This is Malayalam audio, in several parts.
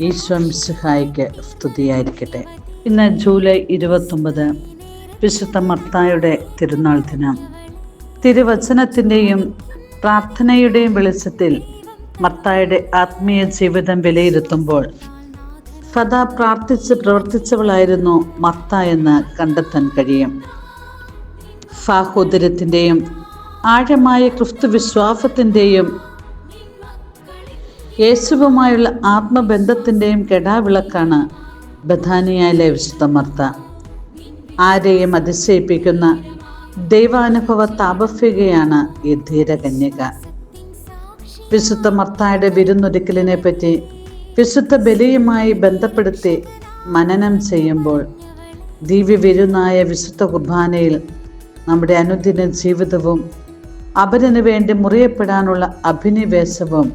ഈശ്വം സ്തുതിയായിരിക്കട്ടെ. ഇന്ന് ജൂലൈ ഇരുപത്തൊമ്പത് വിശുദ്ധ മർത്തായുടെ തിരുനാൾ ദിനം. തിരുവചനത്തിന്റെയും പ്രാർത്ഥനയുടെയും വെളിച്ചത്തിൽ മർത്തായുടെ ആത്മീയ ജീവിതം വിലയിരുത്തുമ്പോൾ സദാ പ്രാർത്ഥിച്ച് പ്രവർത്തിച്ചവളായിരുന്നു മർത്ത എന്ന് കണ്ടെത്താൻ കഴിയും. സാഹോദര്യത്തിന്റെയും ആഴമായ ക്രിസ്തു വിശ്വാസത്തിന്റെയും യേശുവുമായുള്ള ആത്മബന്ധത്തിന്റെയും കെടാവിളക്കാണ് ബഥാനിയായിലെ വിശുദ്ധ മർത്ത ആരെയും അതിശയിപ്പിക്കുന്ന ദൈവാനുഭവ താപഫികയാണ് ഈ ധീരകന്യക. വിശുദ്ധ മർത്തായുടെ വിരുന്നൊരുക്കലിനെ പറ്റി വിശുദ്ധ ബലിയുമായി ബന്ധപ്പെടുത്തി മനനം ചെയ്യുമ്പോൾ ദിവ്യ വിരുന്നായ വിശുദ്ധ കുർബാനയിൽ നമ്മുടെ അനുദിന ജീവിതവും അവരനു വേണ്ടി മുറിയപ്പെടാനുള്ള അഭിനിവേശവും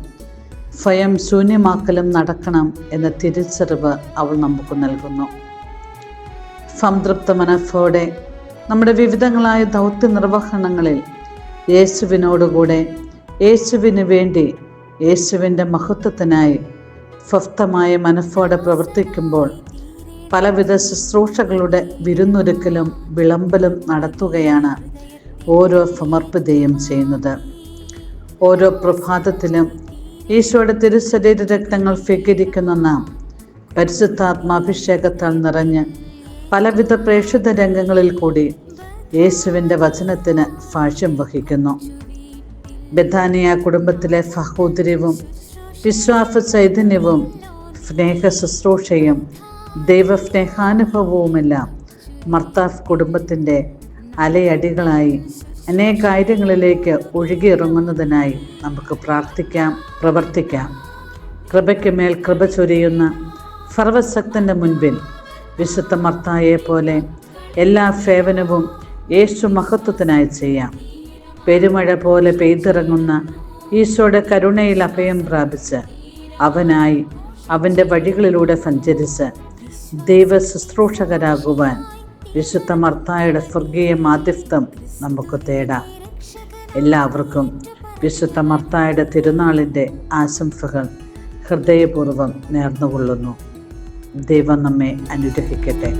സ്വയം ശൂന്യമാക്കലും നടക്കണം എന്ന തിരിച്ചറിവ് അവൾ നമുക്ക് നൽകുന്നു. സംതൃപ്ത മനസ്സോടെ നമ്മുടെ വിവിധങ്ങളായ ദൗത്യ നിർവഹണങ്ങളിൽ യേശുവിനോടുകൂടെ യേശുവിന് വേണ്ടി യേശുവിന്റെ മഹത്വത്തിനായി സ്വസ്ഥമായ മനസ്സോടെ പ്രവർത്തിക്കുമ്പോൾ പലവിധ ശുശ്രൂഷകളുടെ വിരുന്നൊരുക്കലും വിളമ്പലും നടത്തുകയാണ് ഓരോ സമർപ്പിതയും ചെയ്യുന്നത്. ഓരോ പ്രഭാതത്തിലും ഈശോയുടെ തിരുശരീര രക്തങ്ങൾ സ്വീകരിക്കുന്ന നാം പരിശുദ്ധാത്മാഭിഷേകത്താൽ നിറഞ്ഞ് പലവിധ പ്രേക്ഷിത രംഗങ്ങളിൽ കൂടി യേശുവിന്റെ വചനത്തിന് സാക്ഷ്യം വഹിക്കുന്നു. ബഥാനിയ കുടുംബത്തിലെ സഹോദര്യവും വിശ്വാസ ചൈതന്യവും സ്നേഹ ശുശ്രൂഷയും ദൈവസ്നേഹാനുഭവവുമെല്ലാം മർത്താഫ് കുടുംബത്തിന്റെ അലയടികളായി അനേക കാര്യങ്ങളിലേക്ക് ഒഴുകിയിറങ്ങുന്നതിനായി നമുക്ക് പ്രാർത്ഥിക്കാം പ്രവർത്തിക്കാം. കൃപയ്ക്ക് മേൽ കൃപ ചൊരിയുന്ന സർവശക്തന്റെ മുൻപിൽ വിശുദ്ധ മർത്തായെ പോലെ എല്ലാ സേവനവും യേശു മഹത്വത്തിനായി ചെയ്യാം. പെരുമഴ പോലെ പെയ്തിറങ്ങുന്ന ഈശോയുടെ കരുണയിൽ അഭയം പ്രാപിച്ച് അവനായി അവന്റെ വഴികളിലൂടെ സഞ്ചരിച്ച് ദൈവ ശുശ്രൂഷകരാകുവാൻ വിശുദ്ധ മർത്തായുടെ സ്വർഗീയ മാധ്യസ്ഥം നമുക്ക് തേടാം. എല്ലാവർക്കും വിശുദ്ധ മർത്തായുടെ തിരുനാളിന്റെ ആശംസകൾ ഹൃദയപൂർവം നേർന്നുകൊള്ളുന്നു. ദൈവം നമ്മെ അനുഗ്രഹിക്കട്ടെ.